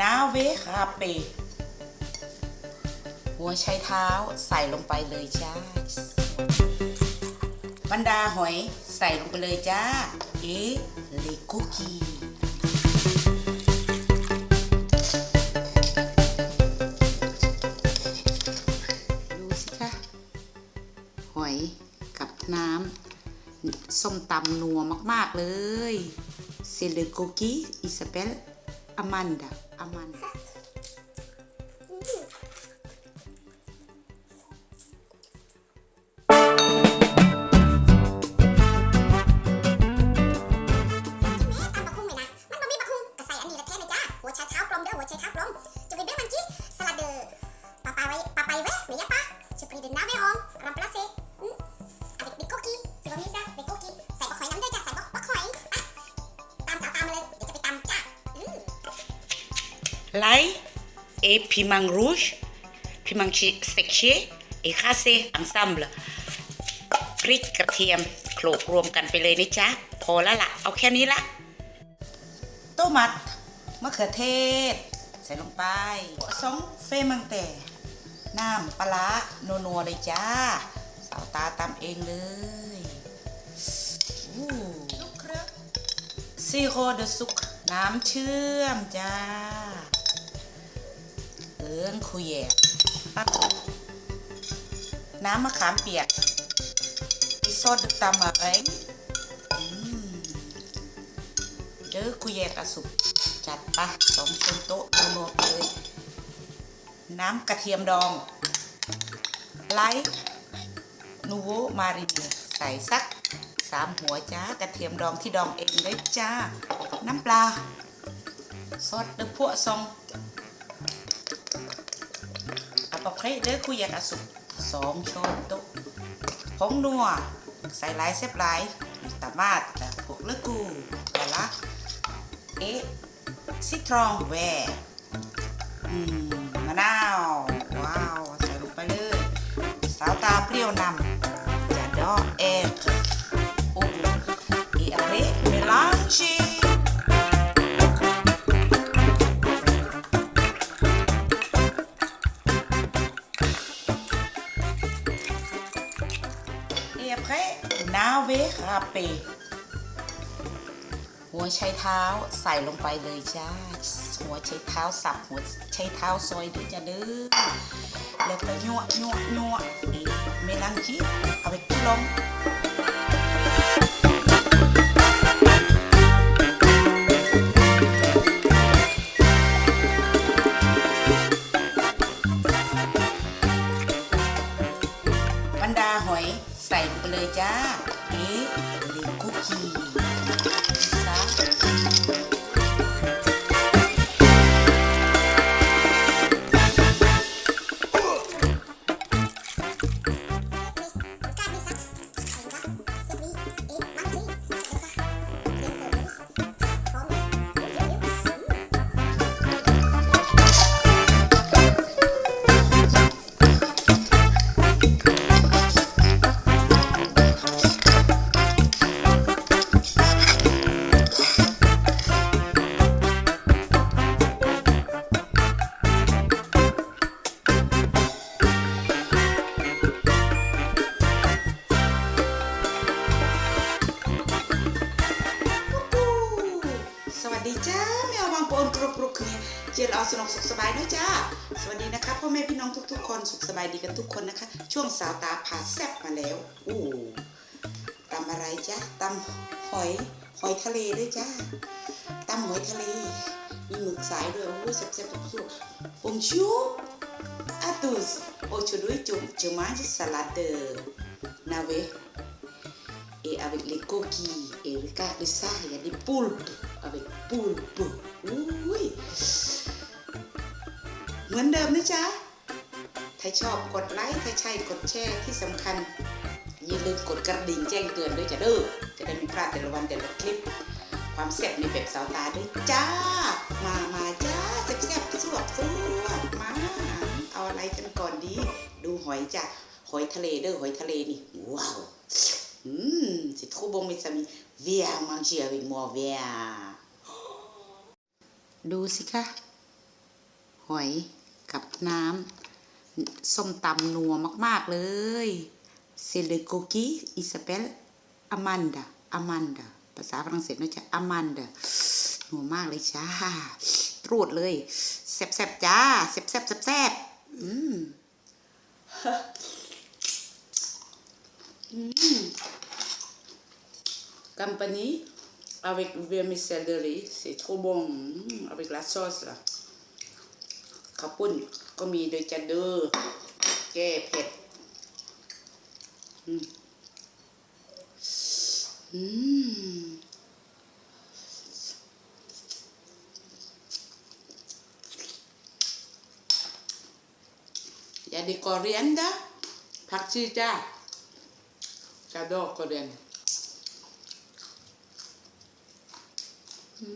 นาเวคาเปหัวใช้เท้าใส่ลงไปเลยจ้าบรรดาหอยใส่ลงไปเลยจ้า เอ๊ะเลโกกีดูสิคะ หอยกับน้ำส้มตำนัวมาก ๆ เลยเซเลโกกีอิซาเบล อา L'ail et piment rouge, piment chi- séché et cassé ensemble พริกกระเทียมโขลกรวมกันไปเลยนะจ๊ะ พอแล้วล่ะเอาแค่นี้ละโตมัดมะเขือเทศ ใส่ลงไปสองเฟมังแต่น้ำปลาร้านัวๆเลยจ้า สาวตาตำเองเลยอู้ลูกเครือซีโรเดซุกน้ำเชื่อมจ้าเอิ งคุยแยกปั๊บน้ำมะขามเปียกอีซอสดึกตำอะไรอืมเด้อคุยแยกอะสุกจัดปะสองช้อนโต๊ะนัวเลย น้ำกระเทียมดอง ไลท์นูโวมารินใส่สักสามหัวจ้ากระเทียมดองที่ดองเองเลยจ้า น้ำปลาซอสเดือพวซอง อะปะเพรเด้อคุยากอะสุกสองช้อนโต๊ะผงนัวใส่หลายเซฟหลายตามาดแต่พวกเลือกูแต่ละเอ๊ะซิตรองแหวอืมมะนาวว้าว ใส่ลงไปเลย สาวตาเปรี้ยวนำจะดอกเอ็ก nave râpé หัวใช้เท้าใส่ลงไปเลยจ้า หัวใช้เท้าสับหัวใช้เท้าซอยด้วยจ้าเด้อแล้วก็ยั่วยั่วยั่วเอ๊ะเมลังคีเอาไปกุ้งลง เจรอสนุกสุขสบายด้วยจ้า สวัสดีนะคะพ่อแม่พี่น้องทุกๆ คนสุขสบายดีกันทุกคนนะคะ ช่วงสาวตาผ่าแซ่บมาแล้วอู้ตำอะไรจ้าตำหอยหอยทะเลด้วยจ้าตำหอยทะเลมีหมึกสายด้วยโอ้ยแซ่บๆสุกๆผมชูอาตุสโอชูด้วยจุ่มจุ่มมาจิสลัดเดอร์นาเว et avec les coquilles. Et regardez ça, il y a des poulpes avec poulpe. Oui. เหมือนเดิมนะจ๊ะ ถ้าชอบกดไลค์ถ้าใช่กดแชร์ที่สำคัญ อย่าลืมกดกระดิ่งแจ้งเตือนด้วยจ้ะเด้อจะได้ไม่พลาดแต่ละวันแต่ละคลิป ความแซ่บในแบบสาวตาด้วยจ้า มามาจ้าแซ่บๆสวบสวบมา เอาอะไรกันก่อนดี ดูหอยจ้ะหอยทะเลเด้อหอยทะเลนี่ว้าว Hum, c'est trop bon, mes amis. Viens manger avec moi, viens. ดูสิคะหอย กับน้ำส้มตำนัวมาก ๆ เลยเซเลโกกีอิซาเบลอามันดาอามันดาภาษาฝรั่งเศสนะจ๊ะอามันดานัวมากเลยจ้าตรูดเลยแซ่บๆจ้าแซ่บๆแซ่บๆอืม Compagnie avec vermicelli de riz, c'est trop bon avec la sauce là. ข้าวปุ้นก็มีโดยจะเด้อแก้เผ็ดอืมอืมอย่าดีกอเรียนดะผักชีจ้าจาดอกกอเรียนอื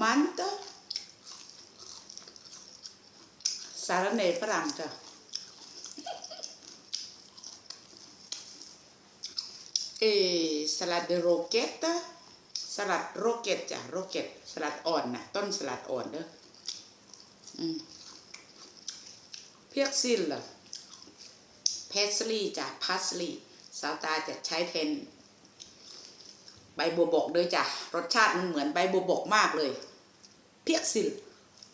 มันตะสารเนฝรั่งจ้ะเอสลัดเดโรเกตตะสลัดโรเกตจ้ะโรเกตสลัดอ่อนนะต้นสลัดอ่อนเด้อเพียกซิลล่ะเพสลีจ้ะพัสลีสาวตาจะใช้แทนใบบัวบกด้วยจ้ะรสชาติมันเหมือนใบบัวบกมากเลย เพียกซิล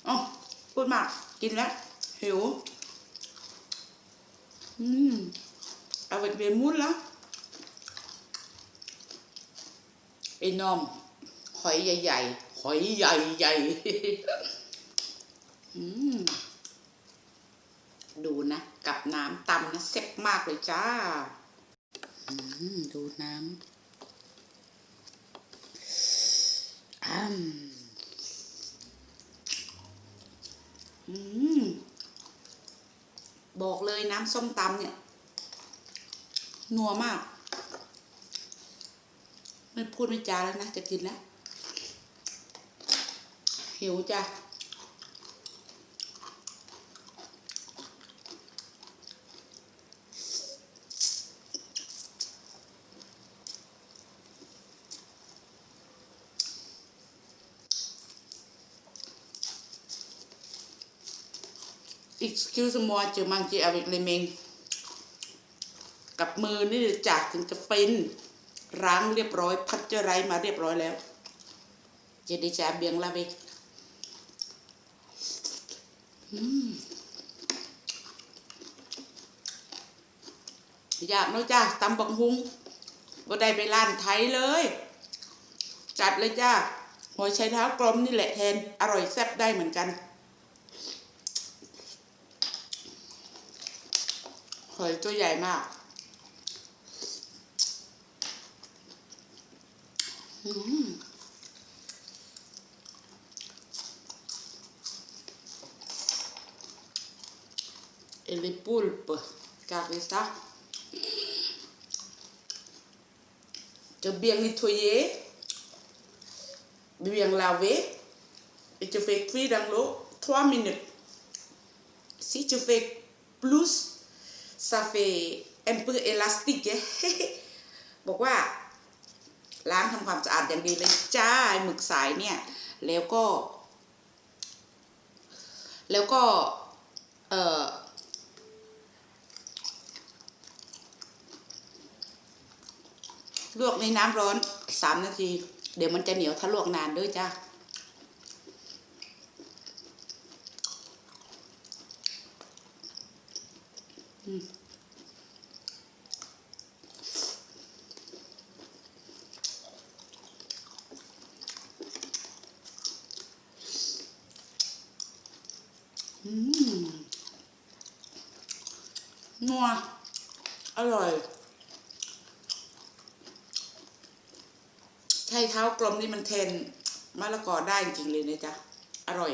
อ๋อพูดมากกินแล้วหิวอืมเอาเป็นมุ้นละไอ้นอม หอยใหญ่ๆ หอยใหญ่ๆอืมดูนะ กับน้ำตำนะเซ็บมากเลยจ้าอืมดูน้ำอืม อืมบอกเลยน้ำส้มตำเนี่ย นัวมาก ไม่พูดไม่จาแล้วนะ จะกินแล้ว หิวจ้ะ excuse-moi je mange avec les mains กับมือนี่จากถึงจะเป็นล้างเรียบร้อย พัชเจอร์ไรมาเรียบร้อยแล้วจะได้จ่าเบียงละเวอยากเนาะจ้าตำบักฮุงก็ได้ไปร้านไทยเลย จัดเลยจ้าหัวไชเท้ากลมนี่แหละแทน อร่อยแซ่บได้เหมือนกัน หอยตัวใหญ่มากอืมเอลิปูลปกาเรซ่าจะเบียงนิทเยเบียงลาเว et tu fais cuire dans l'eau 3 minutes si tu fais plus ça fait un peu élastique บอกว่าล้างทำความสะอาดอย่างดีเลยจ้าหมึกสายเนี่ย แล้วก็ แล้วก็ เออลวกในน้ำร้อนสามนาที เดี๋ยวมันจะเหนียวถ้าลวกนานด้วยจ้า อืม นัว อร่อย ใช้เท้ากลมนี่มันเทนมะละกอได้จริงเลยนะจ๊ะ อร่อย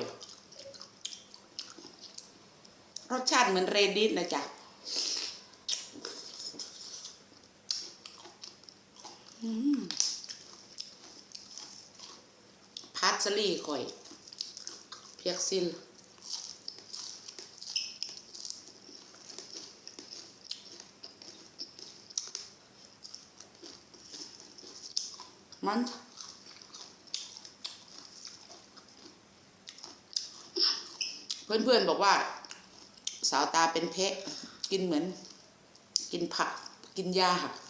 รสชาติเหมือนเรดิสนะจ๊ะ อืม พาสลีก่อย เพียกซิลมัน เพื่อนๆบอกว่า สาวตาเป็นแพะ กินเหมือน กินผัก กินหญ้าโม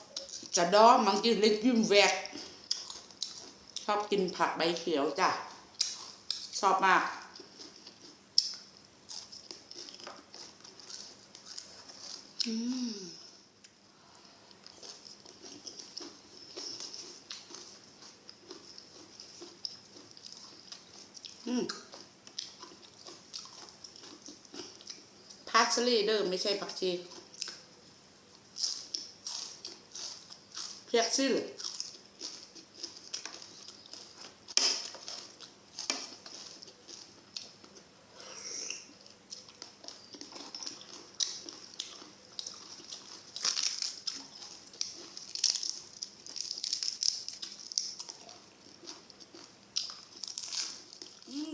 จะดอมันกินเล็กยิ้มแวก ชอบกินผักใบเขียวจ้ะ ชอบมาก อืมพาสลีเดิมไม่ใช่ผักชี Persil. Ừ,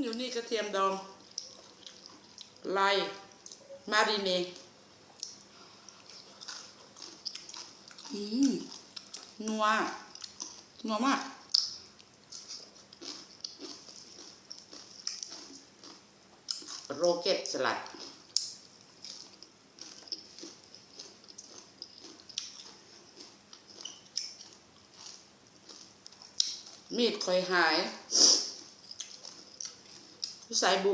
อยู่นี่กระเทียมดองลายมารีเนอืม นัว นัวมากโรเก็ตสลัด มีดคอยหายใส่บุ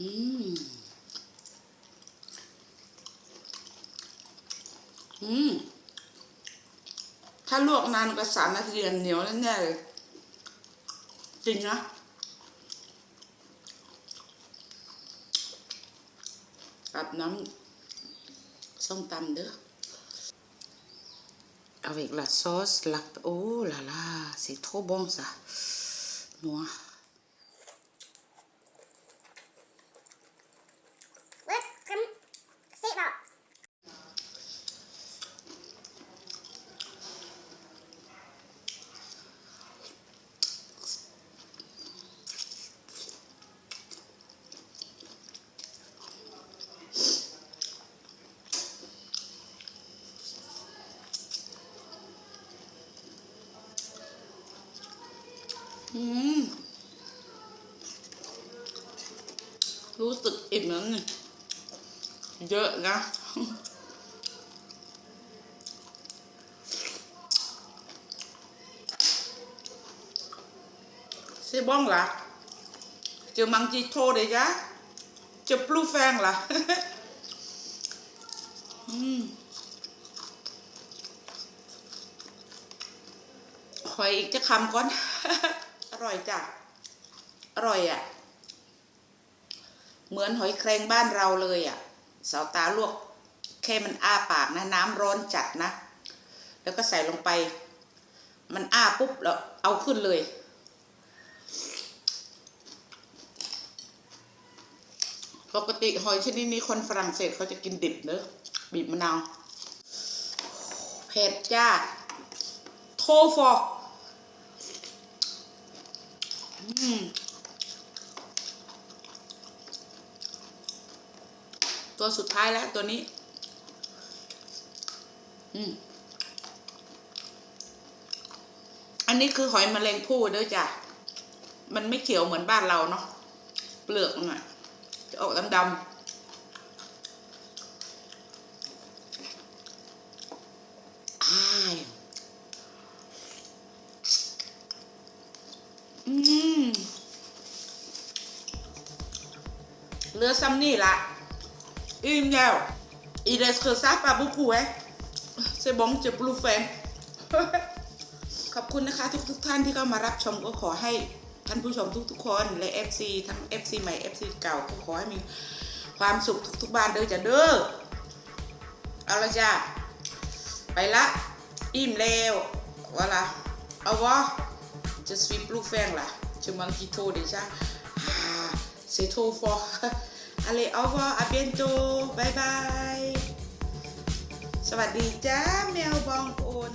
อืม อืม ถ้าลวกนานก็สามนาทีเหนียวแน่เลยจริงนะกับน้ำส้มตำเด้อ avec la sauce la oh là là c'est trop bon ça noix เว้ยคำสิบอก อืม รู้สึกอิ่มแล้วนี่เยอะนะ C'est bon là. Je mange trop déjà. Je plus faim là. อืมขออีกจะคำก่อน อร่อยจ้ะ อร่อยอะ เหมือนหอยแครงบ้านเราเลยอะสาวตาลวกแค่มันอ้าปากนะน้ำร้อนจัดนะ แล้วก็ใส่ลงไป มันอ้าปุ๊บแล้วเอาขึ้นเลย ปกติหอยชนิดนี้คนฝรั่งเศสเขาจะกินดิบเนอะบีบมะนาวเผ็ดจ้าโทฟออืม ตัวสุดท้ายแล้วตัวนี้ อืมอันนี้คือหอยแมลงภู่เด้อจ้ะ มันไม่เขียวเหมือนบ้านเราเนาะ เปลือกมันอะจะออกดำๆเลือซ้ำนี่ละ อิ่มแล้ว Il reste que ça pas beaucoup hein c'est bon je plus faim ขอบคุณนะคะทุกทุกๆท่านที่เข้ามารับชมก็ขอให้ท่านผู้ชมทุกๆคนและ FC ทั้ง FC ใหม่ FC เก่าก็ขอให้มีความสุขทุกๆบ้านเด้อจ้ะเด้อเอาละจ้ะไปละ อิ่มแล้ววะล่ะเอาวะ je suis plus faim là je mange trop déjà ah c'est trop fort allez au revoir à bientôt bye bye สวัสดีจ้าแมวบองโอน